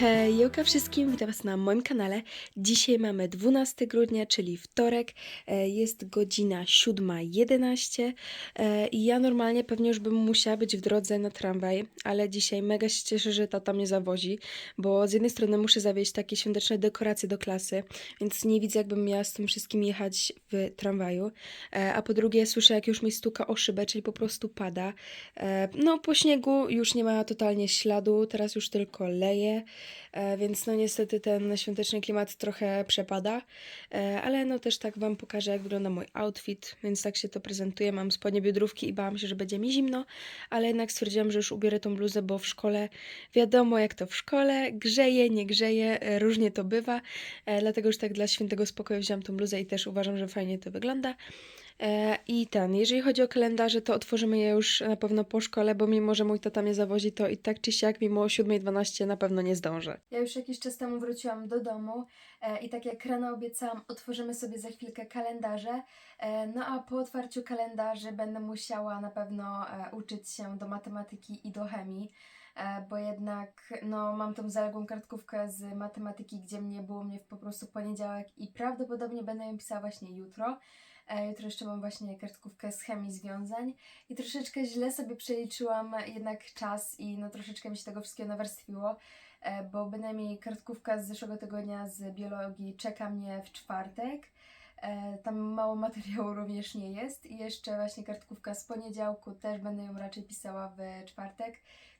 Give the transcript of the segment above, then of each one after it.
Hejka wszystkim, witam Was na moim kanale. Dzisiaj mamy 12 grudnia, czyli wtorek. E, Jest godzina 7.11 e, i ja normalnie pewnie już bym musiała być w drodze na tramwaj, ale dzisiaj mega się cieszę, że tata mnie zawozi, bo z jednej strony muszę zawieźć takie świąteczne dekoracje do klasy, więc nie widzę jakbym miała z tym wszystkim jechać w tramwaju, E, a po drugie słyszę jak już mi stuka o szybę, czyli po prostu pada. No po śniegu już nie ma totalnie śladu, teraz już tylko leje. E, więc no niestety ten świąteczny klimat trochę przepada, e, ale no też tak Wam pokażę, jak wygląda mój outfit, więc tak się to prezentuje. Mam spodnie biodrówki i bałam się, że będzie mi zimno, ale jednak stwierdziłam, że już ubiorę tą bluzę, bo w szkole wiadomo jak to w szkole, grzeje, nie grzeje, e, różnie to bywa, dlatego już tak dla świętego spokoju wziąłam tą bluzę i też uważam, że fajnie to wygląda. E, I ten, jeżeli chodzi o kalendarze, to otworzymy je już na pewno po szkole, bo mimo, że mój tata mnie zawozi, to i tak czy siak, mimo 7.12 na pewno nie zdążę. Ja już jakiś czas temu wróciłam do domu e, i tak jak rano obiecałam, otworzymy sobie za chwilkę kalendarze. E, no a po otwarciu kalendarzy będę musiała na pewno uczyć się do matematyki i do chemii. Bo jednak no, mam tą zaległą kartkówkę z matematyki, gdzie mnie było mnie po prostu poniedziałek i prawdopodobnie będę ją pisała właśnie jutro. E, Jutro mam właśnie kartkówkę z chemii związań i troszeczkę źle sobie przeliczyłam jednak czas i no troszeczkę mi się tego wszystkiego nawarstwiło, e, bo bynajmniej kartkówka z zeszłego tygodnia z biologii czeka mnie w czwartek. E, Tam mało materiału również nie jest i jeszcze właśnie kartkówka z poniedziałku też będę ją raczej pisała w czwartek,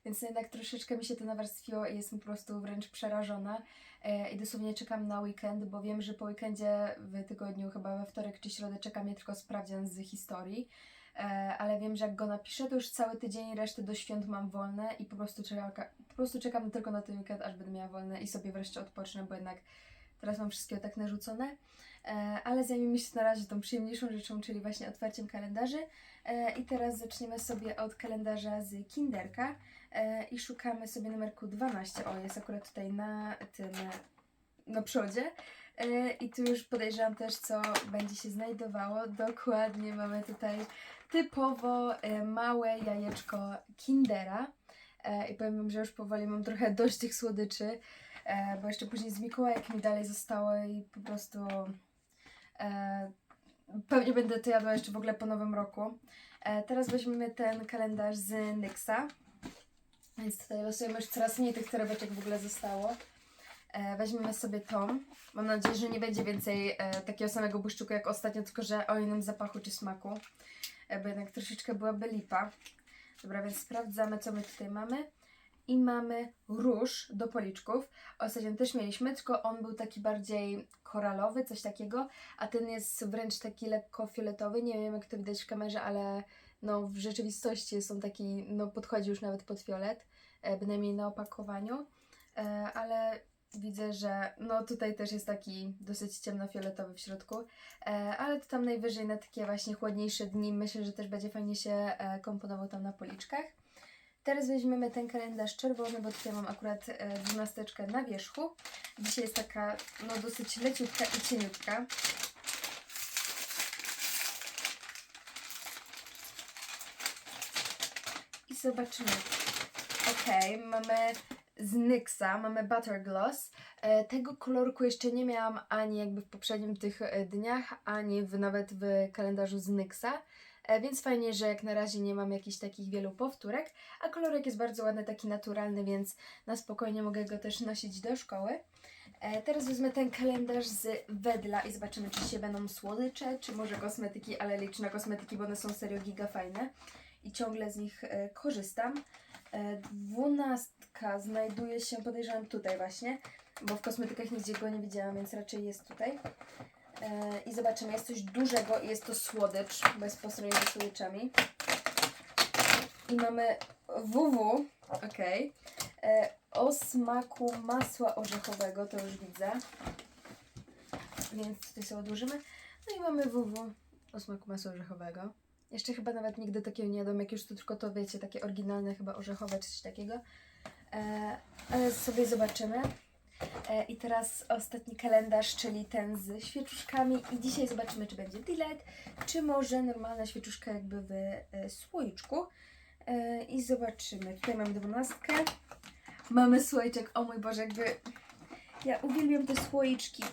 więc jednak troszeczkę mi się to nawarstwiło i jestem po prostu wręcz przerażona. E, i dosłownie czekam na weekend, bo wiem, że po weekendzie w tygodniu, chyba we wtorek czy środę, czeka mnie tylko sprawdzian z historii. E, ale wiem, że jak go napiszę, to już cały tydzień, resztę do świąt mam wolne i po prostu, czeka, po prostu czekam tylko na ten weekend, aż będę miała wolne i sobie wreszcie odpocznę, bo jednak teraz mam wszystkiego tak narzucone. E, ale zajmijmy się na razie tą przyjemniejszą rzeczą, czyli właśnie otwarciem kalendarzy. I teraz zaczniemy sobie od kalendarza z Kinderka i szukamy sobie numerku 12. O, jest akurat tutaj na tym, na przodzie. E, I tu już podejrzewam też, co będzie się znajdowało. Dokładnie mamy tutaj typowo e, małe jajeczko Kindera. E, I powiem wam, że już powoli mam trochę dość tych słodyczy, e, bo jeszcze później z Mikołajek mi dalej zostało i po prostu e, pewnie będę to jadła jeszcze w ogóle po nowym roku. E, teraz weźmiemy ten kalendarz z Nyxa. Więc tutaj losujemy już coraz mniej tych torebeczek w ogóle zostało. E, weźmiemy sobie tą. Mam nadzieję, że nie będzie więcej e, takiego samego błyszczyku jak ostatnio, tylko że o innym zapachu czy smaku. E, bo jednak troszeczkę byłaby lipa. Dobra, więc sprawdzamy, co my tutaj mamy. I mamy róż do policzków. Ostatnio też mieliśmy, tylko on był taki bardziej koralowy, coś takiego, a ten jest wręcz taki lekko fioletowy. Nie wiem, jak to widać w kamerze, ale no, w rzeczywistości on taki, no podchodzi już nawet pod fiolet, e, bynajmniej na opakowaniu, e, ale widzę, że no tutaj też jest taki dosyć ciemnofioletowy w środku, e, ale to tam najwyżej na takie właśnie chłodniejsze dni myślę, że też będzie fajnie się komponował tam na policzkach. Teraz weźmiemy ten kalendarz czerwony, bo tutaj mam akurat dwunasteczkę na wierzchu. Dzisiaj jest taka no dosyć leciutka i cieniutka. Zobaczymy. Ok, mamy z NYXa, mamy Butter Gloss. E, tego kolorku jeszcze nie miałam ani jakby w poprzednim tych e, dniach, ani w, nawet w kalendarzu z NYXa. E, więc fajnie, że jak na razie nie mam jakichś takich wielu powtórek, a kolorek jest bardzo ładny, taki naturalny, więc na spokojnie mogę go też nosić do szkoły. Teraz wezmę ten kalendarz z Wedla i zobaczymy, czy się będą słodycze, czy może kosmetyki, ale liczę na kosmetyki, bo one są serio giga fajne i ciągle z nich e, korzystam. E, dwunastka znajduje się, podejrzewam, tutaj właśnie, bo w kosmetykach nigdzie go nie widziałam, więc raczej jest tutaj. E, I zobaczymy, jest coś dużego i jest to słodycz, bo jest po stronie ze słodyczami. I mamy WW, ok, o smaku masła orzechowego, to już widzę. Więc tutaj sobie odłożymy. No i mamy WW o smaku masła orzechowego. Jeszcze chyba nawet nigdy takiego nie jadłam, jak już to tylko to wiecie, takie oryginalne chyba orzechowe czy coś takiego. E, ale sobie zobaczymy. E, I teraz ostatni kalendarz, czyli ten z świeczuszkami. I dzisiaj zobaczymy, czy będzie Dilet, czy może normalna świeczuszka jakby w e, słoiczku. E, I zobaczymy. Tutaj mam dwunastkę. mamy słoiczek. O mój Boże, jakby ja uwielbiam te słoiczki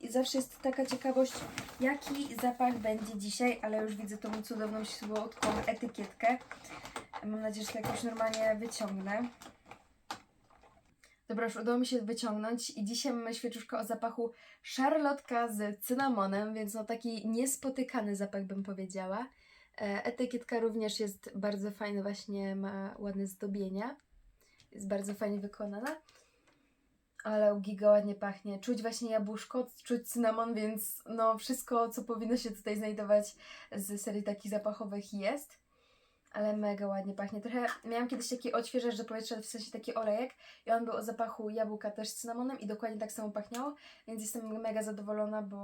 i zawsze jest taka ciekawość, jaki zapach będzie dzisiaj, ale już widzę tą cudowną, słodką etykietkę. Mam nadzieję, że to jakoś normalnie wyciągnę. Dobra, już udało mi się wyciągnąć i dzisiaj mamy świeczuszkę o zapachu szarlotka z cynamonem, więc no taki niespotykany zapach bym powiedziała. E, Etykietka również jest bardzo fajna, właśnie ma ładne zdobienia. Jest bardzo fajnie wykonana. Ale giga ładnie pachnie. Czuć właśnie jabłuszko, czuć cynamon, więc no wszystko, co powinno się tutaj znajdować z serii takich zapachowych jest. Ale mega ładnie pachnie. Trochę miałam kiedyś taki odświeżacz do powietrza, w sensie taki olejek i on był o zapachu jabłka też z cynamonem i dokładnie tak samo pachniało, więc jestem mega zadowolona, bo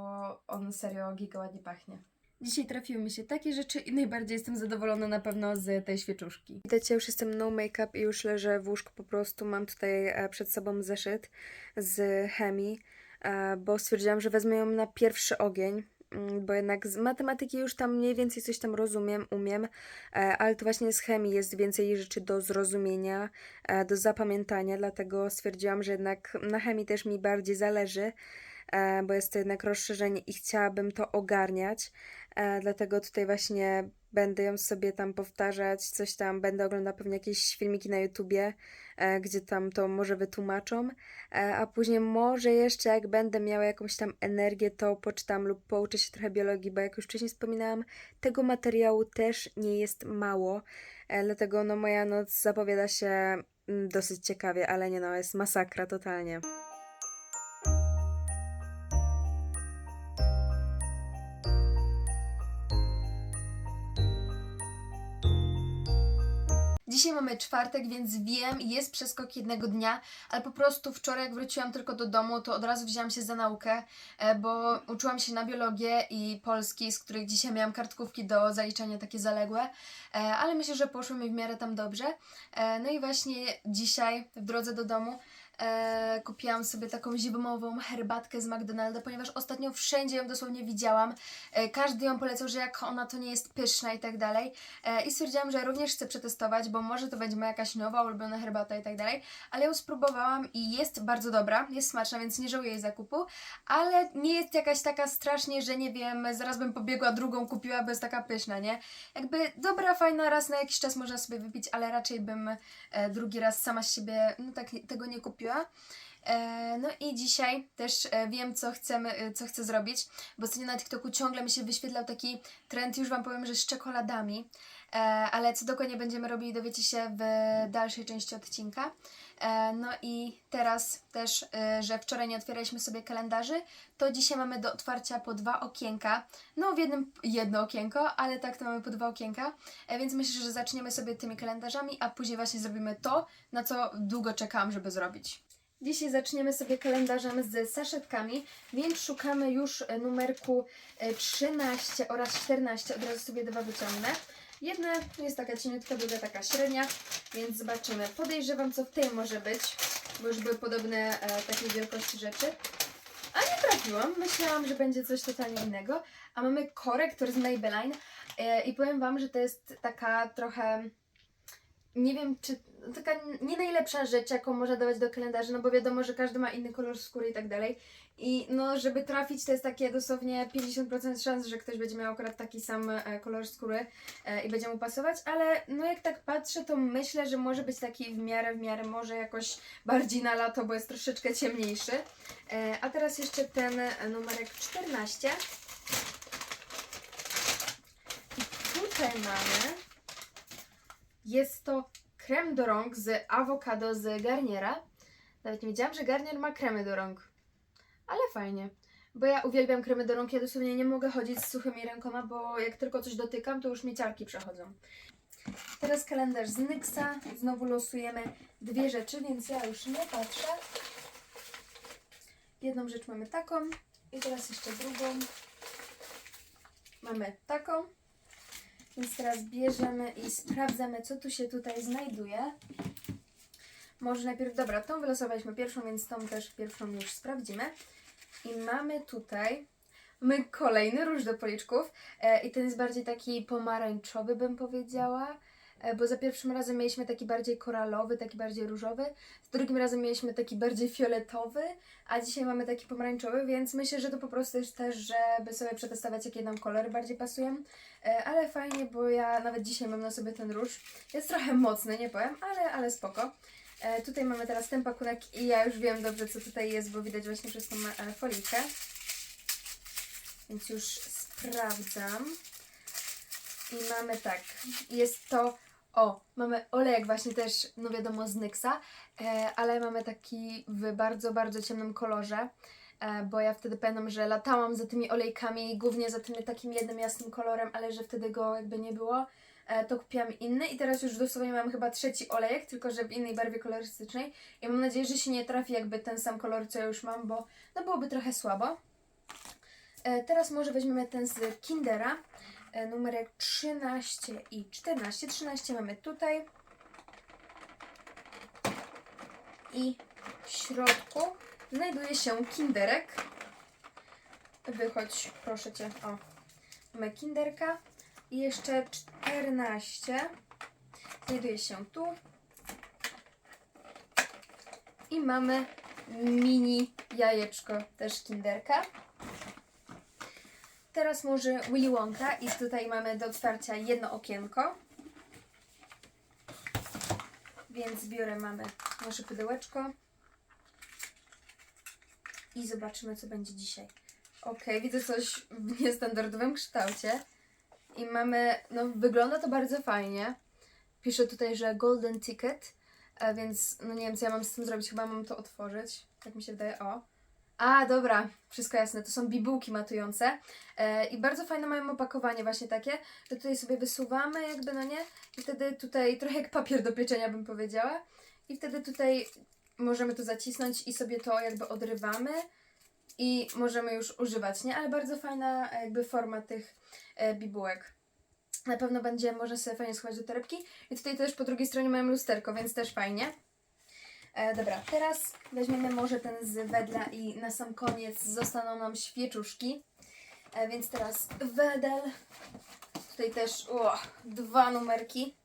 on serio giga ładnie pachnie. Dzisiaj trafiły mi się takie rzeczy i najbardziej jestem zadowolona na pewno z tej świeczuszki. Widzicie, już jestem no make-up i już leżę w łóżku po prostu. Mam tutaj e, przed sobą zeszyt z chemii, e, bo stwierdziłam, że wezmę ją na pierwszy ogień. mm, Bo jednak z matematyki już tam mniej więcej coś tam rozumiem, umiem, e, ale to właśnie z chemii jest więcej rzeczy do zrozumienia, do zapamiętania, dlatego stwierdziłam, że jednak na chemii też mi bardziej zależy, bo jest to jednak rozszerzenie i chciałabym to ogarniać. E, dlatego tutaj właśnie będę ją sobie tam powtarzać, coś tam, będę oglądała pewnie jakieś filmiki na YouTubie, e, gdzie tam to może wytłumaczą, e, a później może jeszcze jak będę miała jakąś tam energię, to poczytam lub pouczę się trochę biologii, bo jak już wcześniej wspominałam, tego materiału też nie jest mało, e, dlatego no moja noc zapowiada się mm, dosyć ciekawie, ale nie no, jest masakra totalnie. Dzisiaj mamy czwartek, więc wiem, jest przeskok jednego dnia, ale po prostu wczoraj jak wróciłam tylko do domu, to od razu wzięłam się za naukę, e, bo uczyłam się na biologię i polski, z których dzisiaj miałam kartkówki do zaliczania takie zaległe, e, ale myślę, że poszło mi w miarę tam dobrze. E, No i właśnie dzisiaj w drodze do domu e, kupiłam sobie taką zimową herbatkę z McDonalda, ponieważ ostatnio wszędzie ją dosłownie widziałam. E, każdy ją polecał, że jak ona to nie jest pyszna i tak dalej. E, I stwierdziłam, że również chcę przetestować, bo może to będzie moja jakaś nowa, ulubiona herbata i tak dalej. Ale ją spróbowałam i jest bardzo dobra, jest smaczna, więc nie żałuję jej zakupu. Ale nie jest jakaś taka strasznie, że nie wiem, zaraz bym pobiegła drugą kupiła, bo jest taka pyszna, nie? Jakby dobra, fajna, raz na jakiś czas można sobie wypić, ale raczej bym e, drugi raz sama z siebie no, tak, tego nie kupiła. E, no i dzisiaj też e, wiem, co chcemy, e, co chcę zrobić, bo ostatnio na TikToku ciągle mi się wyświetlał taki trend, już Wam powiem, że z czekoladami, ale co dokładnie będziemy robili, dowiecie się w dalszej części odcinka. E, no i teraz też, e, że wczoraj nie otwieraliśmy sobie kalendarzy, to dzisiaj mamy do otwarcia po dwa okienka. No w jednym jedno okienko, ale tak to mamy po dwa okienka, e, więc myślę, że zaczniemy sobie tymi kalendarzami, a później właśnie zrobimy to, na co długo czekałam, żeby zrobić. Dzisiaj zaczniemy sobie kalendarzem z saszetkami, więc szukamy już e, numerku e, 13 oraz 14. Od razu sobie dwa wyciągnę. Jedna jest taka cieniutka, druga taka średnia, więc zobaczymy. Podejrzewam, co w tej może być, bo już były podobne e, takiej wielkości rzeczy. A nie trafiłam. Myślałam, że będzie coś totalnie innego. A mamy korektor z Maybelline e, i powiem Wam, że to jest taka trochę nie wiem, czy taka nie najlepsza rzecz, jaką można dawać do kalendarza, no bo wiadomo, że każdy ma inny kolor skóry i tak dalej. I no, żeby trafić, to jest takie dosłownie 50% szans, że ktoś będzie miał akurat taki sam e, kolor skóry e, i będzie mu pasować, ale no jak tak patrzę, to myślę, że może być taki w miarę, w miarę, może jakoś bardziej na lato, bo jest troszeczkę ciemniejszy. E, a teraz jeszcze ten numerek 14. I tutaj mamy jest to krem do rąk z awokado z Garniera. Nawet nie wiedziałam, że Garnier ma kremy do rąk. Ale fajnie. Bo ja uwielbiam kremy do rąk. Ja dosłownie nie mogę chodzić z suchymi rękoma, bo jak tylko coś dotykam, to już mi ciarki przechodzą. Teraz kalendarz z Nyxa. Znowu losujemy dwie rzeczy, więc ja już nie patrzę. Jedną rzecz mamy taką i teraz jeszcze drugą. Mamy taką. Więc teraz bierzemy i sprawdzamy, co tu się tutaj znajduje. Może najpierw, dobra, tą wylosowaliśmy pierwszą, więc tą też pierwszą już sprawdzimy. I mamy tutaj, mamy kolejny róż do policzków e, i ten jest bardziej taki pomarańczowy, bym powiedziała. E, bo za pierwszym razem mieliśmy taki bardziej koralowy, taki bardziej różowy, za drugim razem mieliśmy taki bardziej fioletowy, a dzisiaj mamy taki pomarańczowy, więc myślę, że to po prostu jest też, żeby sobie przetestować, jakie nam kolory bardziej pasują. E, Ale fajnie, bo ja nawet dzisiaj mam na sobie ten róż. Jest trochę mocny, nie powiem, ale, ale spoko. E, tutaj mamy teraz ten pakunek i ja już wiem dobrze, co tutaj jest, bo widać właśnie przez tą folikę. Więc już sprawdzam. I mamy tak, jest to, o, mamy olejek właśnie też, no wiadomo, z Nyxa, e, ale mamy taki w bardzo, bardzo ciemnym kolorze, e, bo ja wtedy pamiętam, że latałam za tymi olejkami, głównie za tym takim jednym jasnym kolorem, ale że wtedy go jakby nie było, e, to kupiłam inny i teraz już dosłownie mam chyba trzeci olejek, tylko że w innej barwie kolorystycznej i mam nadzieję, że się nie trafi jakby ten sam kolor, co ja już mam, bo no byłoby trochę słabo. E, Teraz może weźmiemy ten z Kindera, numerek 13 i 14. 13 mamy tutaj. I w środku znajduje się Kinderek. Wychodź, proszę Cię. O, mamy Kinderka. I jeszcze 14 znajduje się tu. I mamy mini jajeczko też Kinderka. Teraz może Willy Wonka i tutaj mamy do otwarcia jedno okienko. Więc biorę, mamy nasze pudełeczko. I zobaczymy, co będzie dzisiaj. Ok, widzę coś w niestandardowym kształcie. I mamy, no wygląda to bardzo fajnie. Pisze tutaj, że Golden Ticket, a więc no nie wiem, co ja mam z tym zrobić. Chyba mam to otworzyć. Tak mi się wydaje. O. A, dobra, wszystko jasne. To są bibułki matujące. E, I bardzo fajne mają opakowanie właśnie takie, że tutaj sobie wysuwamy jakby, no nie? I wtedy tutaj trochę jak papier do pieczenia bym powiedziała. I wtedy tutaj możemy to zacisnąć i sobie to jakby odrywamy i możemy już używać, nie? Ale bardzo fajna jakby forma tych e, bibułek. Na pewno będzie, można sobie fajnie schować do torebki. I tutaj też po drugiej stronie mamy lusterko, więc też fajnie. E, dobra, teraz weźmiemy może ten z wedla i na sam koniec zostaną nam świeczuszki. E, więc teraz wedel. Tutaj też o, dwa numerki.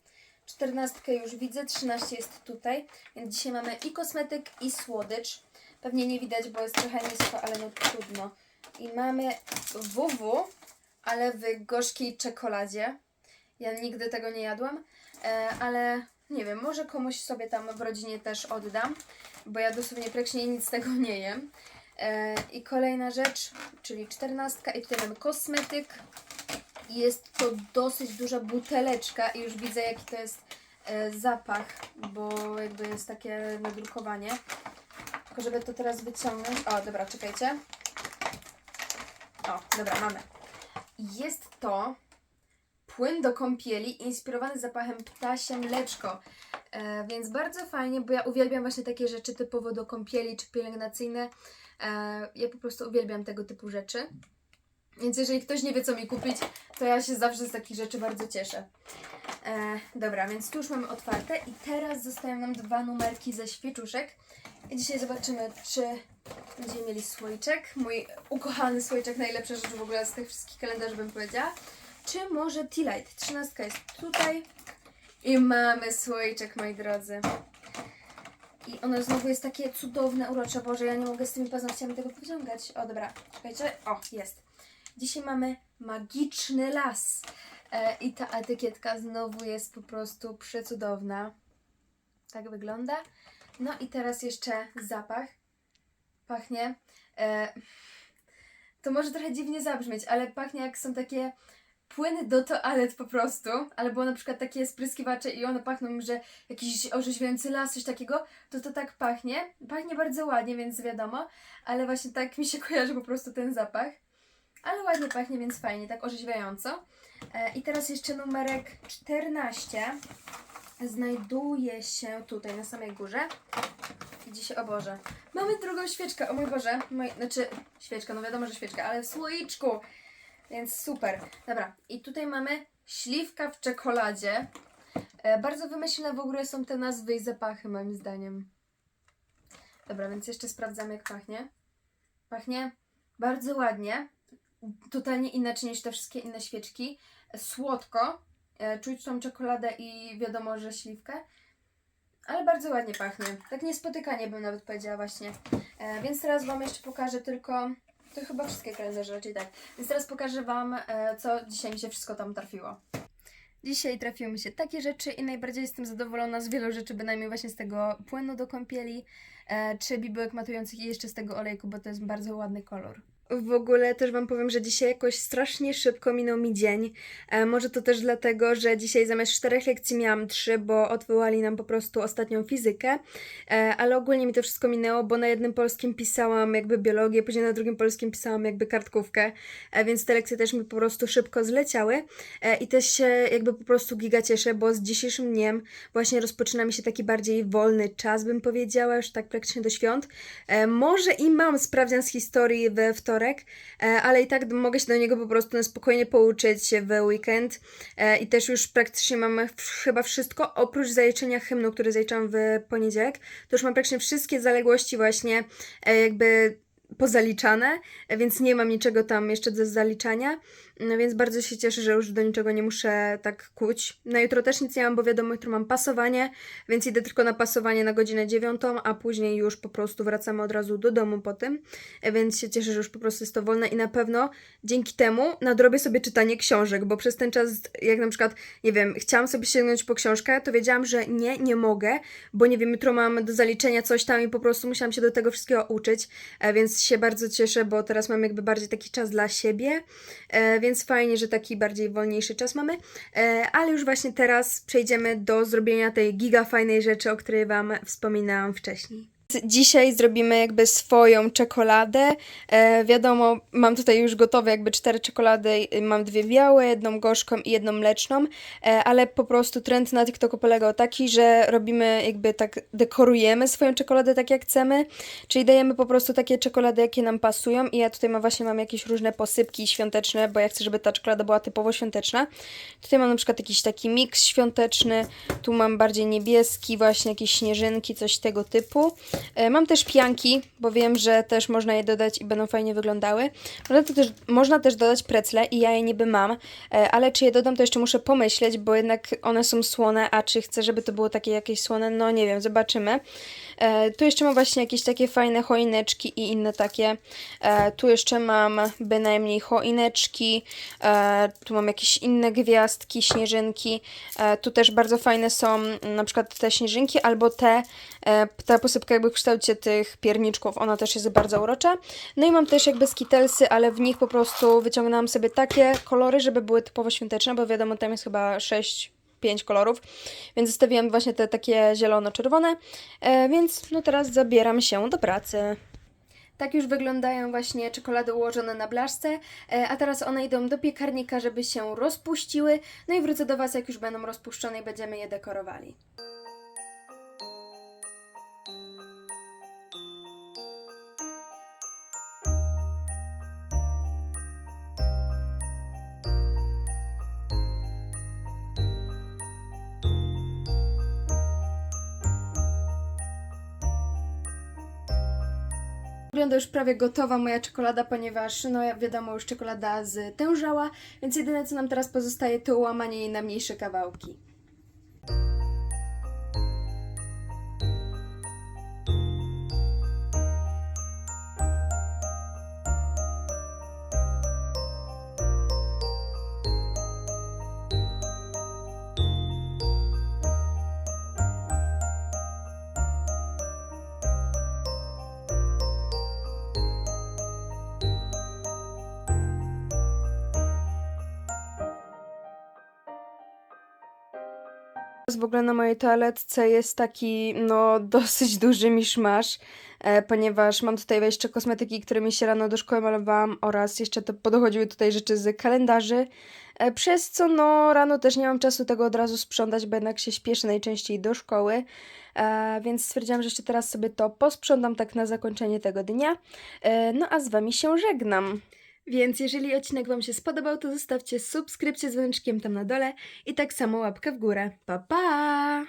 Czternastkę już widzę, 13 jest tutaj. Więc dzisiaj mamy i kosmetyk, i słodycz. Pewnie nie widać, bo jest trochę nisko, ale no trudno. I mamy WW, ale w gorzkiej czekoladzie. Ja nigdy tego nie jadłam, e, ale nie wiem, może komuś sobie tam w rodzinie też oddam, bo ja dosłownie praktycznie nic z tego nie jem. E, I kolejna rzecz, czyli czternastka i tutaj mamy kosmetyk. Jest to dosyć duża buteleczka i już widzę jaki to jest e, zapach, bo jakby jest takie nadrukowanie. Tylko żeby to teraz wyciągnąć. O, dobra, czekajcie. O, dobra, mamy. Jest to płyn do kąpieli inspirowany zapachem ptasie mleczko. E, więc bardzo fajnie, bo ja uwielbiam właśnie takie rzeczy typowo do kąpieli czy pielęgnacyjne. E, ja po prostu uwielbiam tego typu rzeczy. Więc jeżeli ktoś nie wie, co mi kupić, to ja się zawsze z takich rzeczy bardzo cieszę. E, dobra, więc tu już mamy otwarte i teraz zostają nam dwa numerki ze świeczuszek. I dzisiaj zobaczymy, czy będziemy mieli słoiczek. Mój ukochany słoiczek, najlepsza rzecz w ogóle z tych wszystkich kalendarzy bym powiedziała. Czy może Tea Light? Trzynastka jest tutaj. I mamy słoiczek, moi drodzy. I ono znowu jest takie cudowne, urocze. Boże, ja nie mogę z tymi paznokciami tego pociągać. O, dobra, czekajcie. O, jest. Dzisiaj mamy magiczny las. E, I ta etykietka znowu jest po prostu przecudowna. Tak wygląda. No i teraz jeszcze zapach. Pachnie. E, to może trochę dziwnie zabrzmieć, ale pachnie jak są takie płyny do toalet po prostu, albo na przykład takie spryskiwacze i one pachną, że jakiś orzeźwiający las, coś takiego, to to tak pachnie. Pachnie bardzo ładnie, więc wiadomo, ale właśnie tak mi się kojarzy po prostu ten zapach. Ale ładnie pachnie, więc fajnie, tak orzeźwiająco. E, I teraz jeszcze numerek 14 znajduje się tutaj na samej górze. I dzisiaj, o Boże, mamy drugą świeczkę, o mój Boże, mój, znaczy świeczka, no wiadomo, że świeczka, ale w słoiczku, więc super. Dobra, i tutaj mamy śliwka w czekoladzie. E, bardzo wymyślne w ogóle są te nazwy i zapachy, moim zdaniem. Dobra, więc jeszcze sprawdzamy, jak pachnie. Pachnie bardzo ładnie. Totalnie inaczej niż te wszystkie inne świeczki. Słodko. E, czuć tą czekoladę i wiadomo, że śliwkę. Ale bardzo ładnie pachnie. Tak niespotykanie bym nawet powiedziała właśnie. E, więc teraz Wam jeszcze pokażę tylko... To chyba wszystkie kalendarze raczej tak. Więc teraz pokażę Wam, e, co dzisiaj mi się wszystko tam trafiło. Dzisiaj trafiły mi się takie rzeczy i najbardziej jestem zadowolona z wielu rzeczy, bynajmniej właśnie z tego płynu do kąpieli, e, czy bibułek matujących i jeszcze z tego olejku, bo to jest bardzo ładny kolor. W ogóle też Wam powiem, że dzisiaj jakoś strasznie szybko minął mi dzień. E, może to też dlatego, że dzisiaj zamiast czterech lekcji miałam trzy, bo odwołali nam po prostu ostatnią fizykę. E, ale ogólnie mi to wszystko minęło, bo na jednym polskim pisałam jakby biologię, później na drugim polskim pisałam jakby kartkówkę, e, więc te lekcje też mi po prostu szybko zleciały. E, I też się jakby po prostu giga cieszę, bo z dzisiejszym dniem właśnie rozpoczyna mi się taki bardziej wolny czas, bym powiedziała, już tak praktycznie do świąt. E, może i mam sprawdzian z historii we wtorek, e, ale i tak mogę się do niego po prostu na spokojnie pouczyć w weekend. E, I też już praktycznie mam chyba wszystko, oprócz zaliczenia hymnu, który zaliczam w poniedziałek, to już mam praktycznie wszystkie zaległości właśnie e, jakby pozaliczane, więc nie mam niczego tam jeszcze do zaliczania, no więc bardzo się cieszę, że już do niczego nie muszę tak kuć. Na jutro też nic nie mam, bo wiadomo, jutro mam pasowanie, więc idę tylko na pasowanie na godzinę dziewiątą, a później już po prostu wracamy od razu do domu po tym, więc się cieszę, że już po prostu jest to wolne i na pewno dzięki temu nadrobię sobie czytanie książek, bo przez ten czas, jak na przykład, nie wiem, chciałam sobie sięgnąć po książkę, to wiedziałam, że nie, nie mogę, bo nie wiem, jutro mam do zaliczenia coś tam i po prostu musiałam się do tego wszystkiego uczyć, e, się bardzo cieszę, bo teraz mam jakby bardziej taki czas dla siebie, e, więc fajnie, że taki bardziej wolniejszy czas mamy, e, ale już właśnie teraz przejdziemy do zrobienia tej giga fajnej rzeczy, o której Wam wspominałam wcześniej. Dzisiaj zrobimy jakby swoją czekoladę. E, wiadomo, mam tutaj już gotowe jakby cztery czekolady. Mam dwie białe, jedną gorzką i jedną mleczną, e, ale po prostu trend na TikToku polegał taki, że robimy jakby tak, dekorujemy swoją czekoladę tak jak chcemy, czyli dajemy po prostu takie czekolady, jakie nam pasują i ja tutaj mam właśnie mam jakieś różne posypki świąteczne, bo ja chcę, żeby ta czekolada była typowo świąteczna. Tutaj mam na przykład jakiś taki miks świąteczny, tu mam bardziej niebieski, właśnie jakieś śnieżynki, coś tego typu. E, Mam też pianki, bo wiem, że też można je dodać i będą fajnie wyglądały. Można, też, można też dodać precle i ja je niby mam, e, ale czy je dodam, to jeszcze muszę pomyśleć, bo jednak one są słone, a czy chcę, żeby to było takie jakieś słone, no nie wiem, zobaczymy. E, tu jeszcze mam właśnie jakieś takie fajne choineczki i inne takie. E, tu jeszcze mam bynajmniej choineczki, e, tu mam jakieś inne gwiazdki, śnieżynki. E, tu też bardzo fajne są na przykład te śnieżynki albo te, e, ta posypka jakby w kształcie tych pierniczków, ona też jest bardzo urocza. No i mam też jakby skitelsy, ale w nich po prostu wyciągnęłam sobie takie kolory, żeby były typowo świąteczne, bo wiadomo, tam jest chyba 6 pięć kolorów, więc zostawiłam właśnie te takie zielono-czerwone, e, więc no teraz zabieram się do pracy. Tak już wyglądają właśnie czekolady ułożone na blaszce, e, a teraz one idą do piekarnika, żeby się rozpuściły, no i wrócę do Was, jak już będą rozpuszczone i będziemy je dekorowali. Wygląda już prawie gotowa moja czekolada, ponieważ, no wiadomo, już czekolada ztężała, więc jedyne co nam teraz pozostaje to łamanie jej na mniejsze kawałki. W ogóle na mojej toaletce jest taki, no, dosyć duży miszmasz, e, ponieważ mam tutaj jeszcze kosmetyki, którymi się rano do szkoły malowałam oraz jeszcze to podochodziły tutaj rzeczy z kalendarzy, e, przez co no rano też nie mam czasu tego od razu sprzątać, bo jednak się śpieszę najczęściej do szkoły, e, więc stwierdziłam, że jeszcze teraz sobie to posprzątam tak na zakończenie tego dnia, e, no a z Wami się żegnam. Więc jeżeli odcinek Wam się spodobał, to zostawcie subskrypcję z dzwoneczkiem tam na dole i tak samo łapkę w górę. Pa pa!